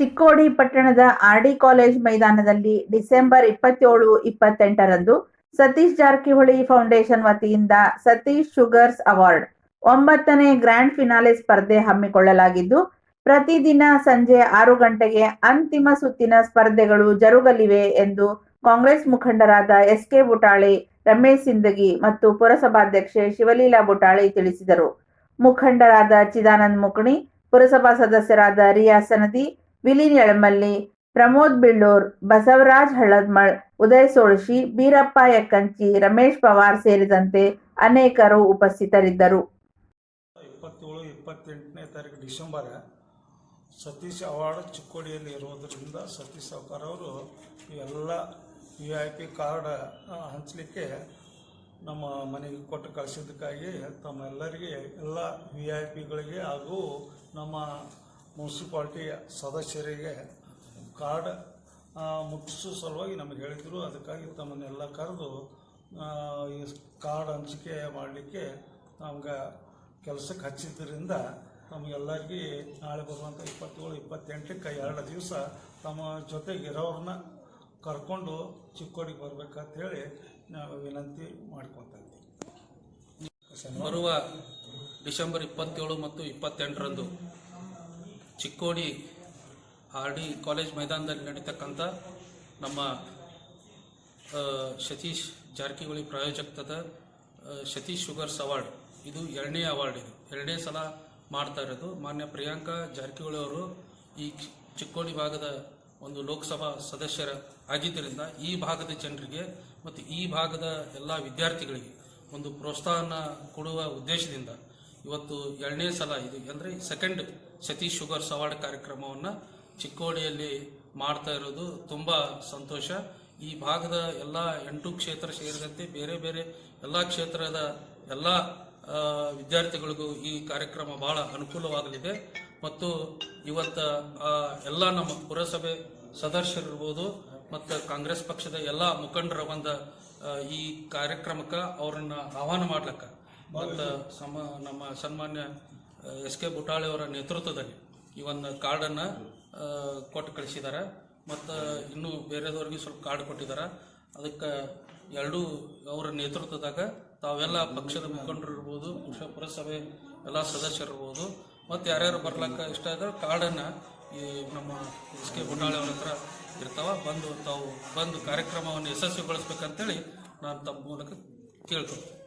ಚಿಕ್ಕೋಡಿ ಪಟ್ಟಣದ RD college ಮೈದಾನದಲ್ಲಿ December ಇಪ್ಪತ್ತೇಳು, ಇಪ್ಪತ್ತೆಂಟರಂದು ಸತೀಶ್ ಜಾರಕಿಹೊಳಿ ಫೌಂಡೇಶನ್ ವತಿಯಿಂದ ಸತೀಶ್ ಶುಗರ್ಸ್ ಅವಾರ್ಡ್ ಒಂಬತ್ತನೇ ಗ್ರ್ಯಾಂಡ್ ಫಿನಾಲೆ ಸ್ಪರ್ಧೆ ಹಮ್ಮಿಕೊಳ್ಳಲಾಗಿದ್ದು, ಪ್ರತಿದಿನ ಸಂಜೆ ಆರು ಗಂಟೆಗೆ ಅಂತಿಮ ಸುತ್ತಿನ ಸ್ಪರ್ಧೆಗಳು ಜರುಗಲಿವೆ ಎಂದು ಕಾಂಗ್ರೆಸ್ ಮುಖಂಡರಾದ ಎಸ್ ಕೆ ಬುಟಾಳಿ, ರಮೇಶ್ ಸಿಂದಗಿ ಮತ್ತು ಪುರಸಭಾಧ್ಯಕ್ಷೆ ಶಿವಲೀಲಾ ಬುಟಾಳಿ ತಿಳಿಸಿದರು. ಮುಖಂಡರಾದ ಚಿದಾನಂದ್ ಮುಕಣಿ, ಪುರಸಭಾ ಸದಸ್ಯರಾದ ರಿಯಾ ಸನದಿ ವಿಲಿನ್ ಎಳಮಲ್ಲಿ ಪ್ರಮೋದ್ ಬಿಳ್ಳೂರ್ ಬಸವರಾಜ್ ಹಳದ್ಮಳ್, ಉದಯ ಸೋಳಶಿ, ಬೀರಪ್ಪ ಯಕ್ಕಂಚಿ, ರಮೇಶ್ ಪವಾರ್ ಸೇರಿದಂತೆ ಅನೇಕರು ಉಪಸ್ಥಿತರಿದ್ದರು. ಇಪ್ಪತ್ತೇಳು, ಇಪ್ಪತ್ತೆಂಟನೇ ತಾರೀಕು ಡಿಸೆಂಬರ್, ಸತೀಶ್ ಅವಾರ್ಡ್ ಚಿಕ್ಕೋಡಿಯಲ್ಲಿ ಇರೋದರಿಂದ ಸತೀಶ್ ಸಾವ್ಕಾರ್ ಅವರು ಎಲ್ಲ ವಿ ಐ ಪಿ ಕಾರ್ಡ್ ಹಂಚಲಿಕ್ಕೆ ನಮ್ಮ ಮನೆಗೆ ಕೊಟ್ಟು ಕಳಿಸಿದ್ದಕ್ಕಾಗಿ ತಮ್ಮೆಲ್ಲರಿಗೆ ಎಲ್ಲ ವಿ ಐ ಪಿಗಳಿಗೆ ಹಾಗೂ ನಮ್ಮ ಮುನ್ಸಿಪಾಲ್ಟಿ ಸದಸ್ಯರಿಗೆ ಕಾರ್ಡ್ ಮುಟ್ಟಿಸೋ ಸಲುವಾಗಿ ನಮಗೆ ಹೇಳಿದರು. ಅದಕ್ಕಾಗಿ ತಮ್ಮನ್ನೆಲ್ಲ ಕರೆದು ಈ ಕಾರ್ಡ್ ಹಂಚಿಕೆ ಮಾಡಲಿಕ್ಕೆ ನಮ್ಗೆ ಕೆಲಸಕ್ಕೆ ಹಚ್ಚಿದ್ದರಿಂದ ನಮಗೆಲ್ಲರಿಗೆ ನಾಳೆ ಬರುವಂಥ ಇಪ್ಪತ್ತೇಳು, ಇಪ್ಪತ್ತೆಂಟಕ್ಕೆ ಎರಡು ದಿವಸ ತಮ್ಮ ಜೊತೆಗೆ ಇರೋರನ್ನ ಕರ್ಕೊಂಡು ಚಿಕ್ಕೋಡಿಗೆ ಬರ್ಬೇಕಂತ ಹೇಳಿ ನಾವು ವಿನಂತಿ ಮಾಡ್ಕೊತಾ ಇದ್ದೀವಿ. ಬರುವ ಡಿಸೆಂಬರ್ ಇಪ್ಪತ್ತೇಳು ಮತ್ತು ಇಪ್ಪತ್ತೆಂಟರಂದು ಚಿಕ್ಕೋಡಿ ಆರ್ ಡಿ ಕಾಲೇಜ್ ಮೈದಾನದಲ್ಲಿ ನಡೀತಕ್ಕಂಥ ನಮ್ಮ ಸತೀಶ್ ಜಾರಕಿಹೊಳಿ ಪ್ರಾಯೋಜಕತ್ವದ ಆ, ಸತೀಶ್ ಶುಗರ್ಸ್ ಅವಾರ್ಡ್. ಇದು ಎರಡನೇ ಅವಾರ್ಡ್ ಇದು. ಎರಡನೇ ಸಲ ಮಾಡ್ತಾ ಇರೋದು. ಮಾನ್ಯ ಪ್ರಿಯಾಂಕಾ ಜಾರಕಿಹೊಳಿ ಅವರು ಈ ಚಿಕ್ಕೋಡಿ ಭಾಗದ ಒಂದು ಲೋಕಸಭಾ ಸದಸ್ಯರ ಆಗಿದ್ದರಿಂದ ಈ ಭಾಗದ ಜನರಿಗೆ ಮತ್ತು ಈ ಭಾಗದ ಎಲ್ಲ ವಿದ್ಯಾರ್ಥಿಗಳಿಗೆ ಒಂದು ಪ್ರೋತ್ಸಾಹನ ಕೊಡುವ ಉದ್ದೇಶದಿಂದ ಇವತ್ತು ಎರಡನೇ ಸಲ ಇದು ಅಂದರೆ ಸೆಕೆಂಡ್ ಸತೀಶ್ ಶುಗರ್ಸ್ ಅವಾರ್ಡ್ ಕಾರ್ಯಕ್ರಮವನ್ನು ಚಿಕ್ಕೋಡಿಯಲ್ಲಿ ಮಾಡ್ತಾ ಇರೋದು ತುಂಬ ಸಂತೋಷ. ಈ ಭಾಗದ ಎಲ್ಲ ಎಂಟು ಕ್ಷೇತ್ರ ಸೇರಿದಂತೆ ಬೇರೆ ಬೇರೆ ಎಲ್ಲ ಕ್ಷೇತ್ರದ ಎಲ್ಲ ವಿದ್ಯಾರ್ಥಿಗಳಿಗೂ ಈ ಕಾರ್ಯಕ್ರಮ ಬಹಳ ಅನುಕೂಲವಾಗಲಿದೆ. ಮತ್ತು ಇವತ್ತು ಎಲ್ಲ ನಮ್ಮ ಪುರಸಭೆ ಸದಸ್ಯರಿರ್ಬೋದು ಮತ್ತು ಕಾಂಗ್ರೆಸ್ ಪಕ್ಷದ ಎಲ್ಲ ಮುಖಂಡರ ಒಂದು ಈ ಕಾರ್ಯಕ್ರಮಕ್ಕೆ ಅವ್ರನ್ನ ಆಹ್ವಾನ ಮಾಡ್ಲಿಕ್ಕೆ. ಮತ್ತು ಸಮ ನಮ್ಮ ಸನ್ಮಾನ್ಯ ಎಸ್ ಕೆ ಬುಟಾಳೆ ಅವರ ನೇತೃತ್ವದಲ್ಲಿ ಈ ಒಂದು ಕಾರ್ಡನ್ನು ಕೊಟ್ಟು ಕಳಿಸಿದ್ದಾರೆ. ಮತ್ತು ಇನ್ನೂ ಬೇರೆದವ್ರಿಗೆ ಸ್ವಲ್ಪ ಕಾರ್ಡ್ ಕೊಟ್ಟಿದ್ದಾರೆ. ಅದಕ್ಕೆ ಎರಡೂ ಅವರ ನೇತೃತ್ವದಾಗ ತಾವೆಲ್ಲ ಪಕ್ಷದ ಮುಖಂಡರು ಇರ್ಬೋದು, ಪುರುಷ ಪುರಸಭೆ ಎಲ್ಲ ಸದಸ್ಯರಿರ್ಬೋದು ಮತ್ತು ಯಾರ್ಯಾರು ಬರ್ಲಕ್ಕ ಇಷ್ಟ ಇದ್ರೆ ಕಾರ್ಡನ್ನು ಈ ನಮ್ಮ ಎಸ್ ಕೆ ಬುಟಾಳೆ ಅವ್ರ ಹತ್ರ ಇರ್ತಾವ. ಬಂದು ತಾವು ಬಂದು ಕಾರ್ಯಕ್ರಮವನ್ನು ಯಶಸ್ವಿಗೊಳಿಸ್ಬೇಕಂತೇಳಿ ನಾನು ತಮ್ಮ ಮೂಲಕ ಕೇಳ್ಕೊಳ್ತೀನಿ.